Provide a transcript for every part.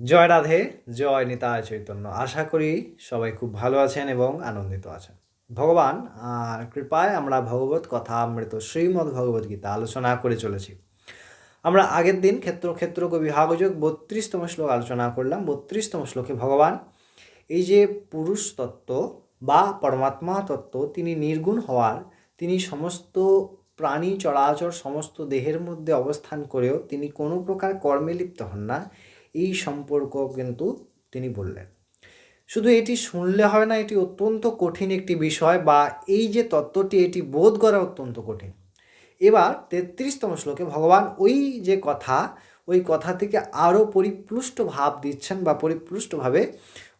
জয় রাধে, জয় নিতায় চৈতন্য। আশা করি সবাই খুব ভালো আছেন এবং আনন্দিত আছেন। ভগবান কৃপায় আমরা ভগবত কথা অমৃত শ্রীমদ্ ভগবত গীতা আলোচনা করে চলেছি। আমরা আগের দিন ক্ষেত্র ক্ষেত্র কবি বিভাগযোগ বত্রিশতম শ্লোক আলোচনা করলাম। বত্রিশতম শ্লোকে ভগবান, এই যে পুরুষ তত্ত্ব বা পরমাত্মা তত্ত্ব, তিনি নির্গুণ হওয়ার, তিনি সমস্ত প্রাণী, চরাচর, সমস্ত দেহের মধ্যে অবস্থান করেও তিনি কোনো প্রকার কর্মে লিপ্ত হন না। এই সম্পর্ক কিন্তু তিনি বললেন। শুধু এটি শুনলে হয় না, এটি অত্যন্ত কঠিন একটি বিষয় বা এই যে তত্ত্বটি, এটি বোধ করা অত্যন্ত কঠিন। এবার তেত্রিশতম শ্লোকে ভগবান ওই যে কথা, ওই কথা থেকে আরও পরিপুষ্ট ভাব দিচ্ছেন বা পরিপুষ্টভাবে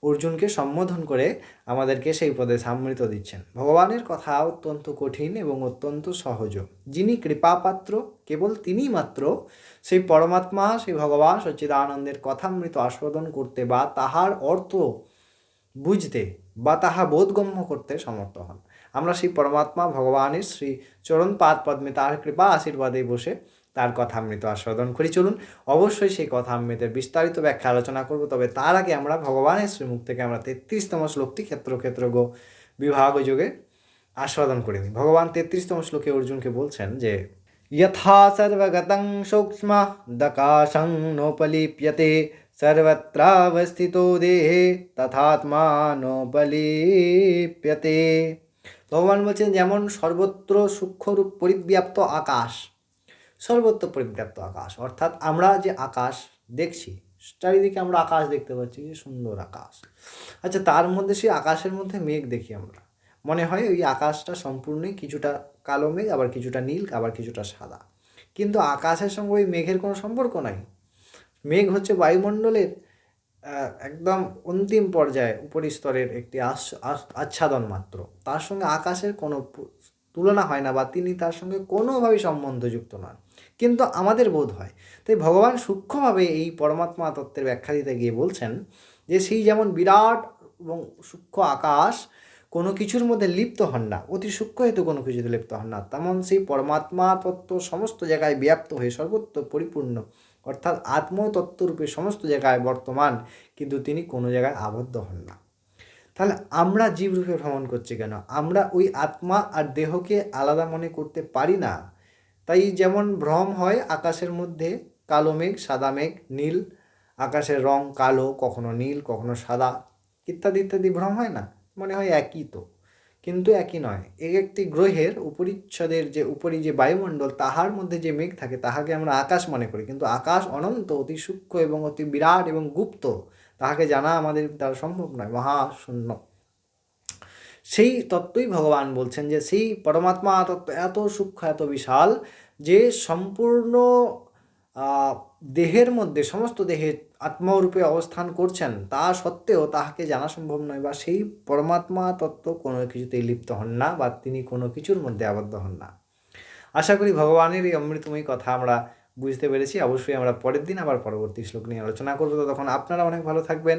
অর্জুনকে সম্বোধন করে আমাদেরকে সেই পদে আমৃত দিচ্ছেন। ভগবানের কথা অত্যন্ত কঠিন এবং অত্যন্ত সহজ। যিনি কৃপাপাত্র, কেবল তিনিই মাত্র, সেই পরমাত্মা, সেই ভগবান সচ্চিদানন্দের কথামৃত আস্বাদন করতে বা তাহার অর্থ বুঝতে বা তাহা বোধগম্য করতে সমর্থ হন। আমরা সেই পরমাত্মা, ভগবানের শ্রী চরণ পাদ পদ্মে তার কৃপা আশীর্বাদে বসে তার কথা অমৃত আস্বাদন করি চলুন অবশ্যই সেই কথা অমৃতের বিস্তারিত ব্যাখ্যা আলোচনা করব তবে তার আগে আমরা ভগবানের শ্রীমুখ থেকে আমরা তেত্রিশতম শ্লোকটি ক্ষেত্র ক্ষেত্র গো বিভাগ যোগে আস্বাদন করে নিই ভগবান তেত্রিশতম শ্লোকে অর্জুনকে বলছেন যে यथा सर्वगतं सूक्ष्म दकाशं नोपलिप्यते सर्वत्रावस्थितो देहे तथात्मा নোপলিপ্যতে ভগবান বলছেন যেমন সর্বত্র সূক্ষ্মরূপ পরিব্যাপ্ত আকাশ সর্বত্র পরিব্যাপ্ত আকাশ। অর্থাৎ আমরা যে আকাশ দেখছি, চারিদিকে আমরা আকাশ দেখতে পাচ্ছি, যে সুন্দর আকাশ। আচ্ছা তার মধ্যে সেই আকাশের মধ্যে মেঘ দেখি আমরা। মনে হয় ওই আকাশটা সম্পূর্ণই কিছুটা কালো মেঘ, আবার কিছুটা নীল, আবার কিছুটা সাদা। কিন্তু আকাশের সঙ্গে ওই মেঘের কোনো সম্পর্ক নাই। মেঘ হচ্ছে বায়ুমণ্ডলের একদম অন্তিম পর্যায়ে, উপরিস্তরের একটি আচ্ছাদন মাত্র। তার সঙ্গে আকাশের কোনো তুলনা হয় না বা তিনি তার সঙ্গে কোনোভাবেই সম্বন্ধযুক্ত নন। কিন্তু আমাদের বোধ হয়। তাই ভগবান সূক্ষ্মভাবে এই পরমাত্মা তত্ত্বের ব্যাখ্যা দিতে গিয়ে বলছেন যে সেই যেমন বিরাট এবং সূক্ষ্ম আকাশ, কোনো কিছুর মধ্যে লিপ্ত হন না, অতি সূক্ষ্ম হেতু কোনো কিছুতে লিপ্ত হন না, তেমন সেই পরমাত্মা তত্ত্ব সমস্ত জায়গায় ব্যাপ্ত হয়ে সর্বত্র পরিপূর্ণ, অর্থাৎ আত্মতত্ত্বরূপে সমস্ত জায়গায় বর্তমান, কিন্তু তিনি কোনো জায়গায় আবদ্ধ হন না। তাহলে আমরা জীবরূপে ভ্রমণ করছি কেন? আমরা ওই আত্মা আর দেহকে আলাদা মনে করতে পারি না? তাই যেমন ভ্রম হয় আকাশের মধ্যে, কালো মেঘ, সাদা মেঘ, নীল, আকাশের রং কালো, কখনো নীল, কখনো সাদা, ইত্যাদি ইত্যাদি ভ্রম হয় না, মনে হয় একই তো, কিন্তু একই নয়। এক একটি গ্রহের উপরিচ্ছদের যে উপরি যে বায়ুমণ্ডল, তাহার মধ্যে যে মেঘ থাকে, তাহাকে আমরা আকাশ মনে করি, কিন্তু আকাশ অনন্ত, অতি সূক্ষ্ম এবং অতি বিরাট এবং গুপ্ত, তাহাকে জানা আমাদের দ্বারা সম্ভব নয় মহাশূন্য সেই তত্ত্বই ভগবান বলছেন যে সেই পরমাত্মা তত্ত্ব এত সূক্ষ্ম, এত বিশাল যে সম্পূর্ণ দেহের মধ্যে, সমস্ত দেহে আত্মরূপে অবস্থান করছেন। তা সত্ত্বেও তাহাকে জানা সম্ভব নয় বা সেই পরমাত্মা তত্ত্ব কোনো কিছুতেই লিপ্ত হন না বা তিনি কোনো কিছুর মধ্যে আবদ্ধ হন না। আশা করি ভগবানের এই অমৃতময়ী কথা আমরা বুঝতে পেরেছি। অবশ্যই আমরা পরের দিন আবার পরবর্তী শ্লোক নিয়ে আলোচনা করব। তখন আপনারা অনেক ভালো থাকবেন।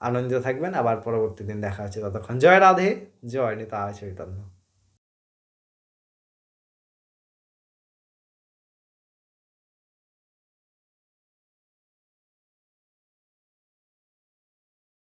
আনন্দিত থাকবেন। আবার পরবর্তী দিন দেখা হচ্ছে। ততক্ষণ জয় রাধে জয় নিতা চৈতন্য।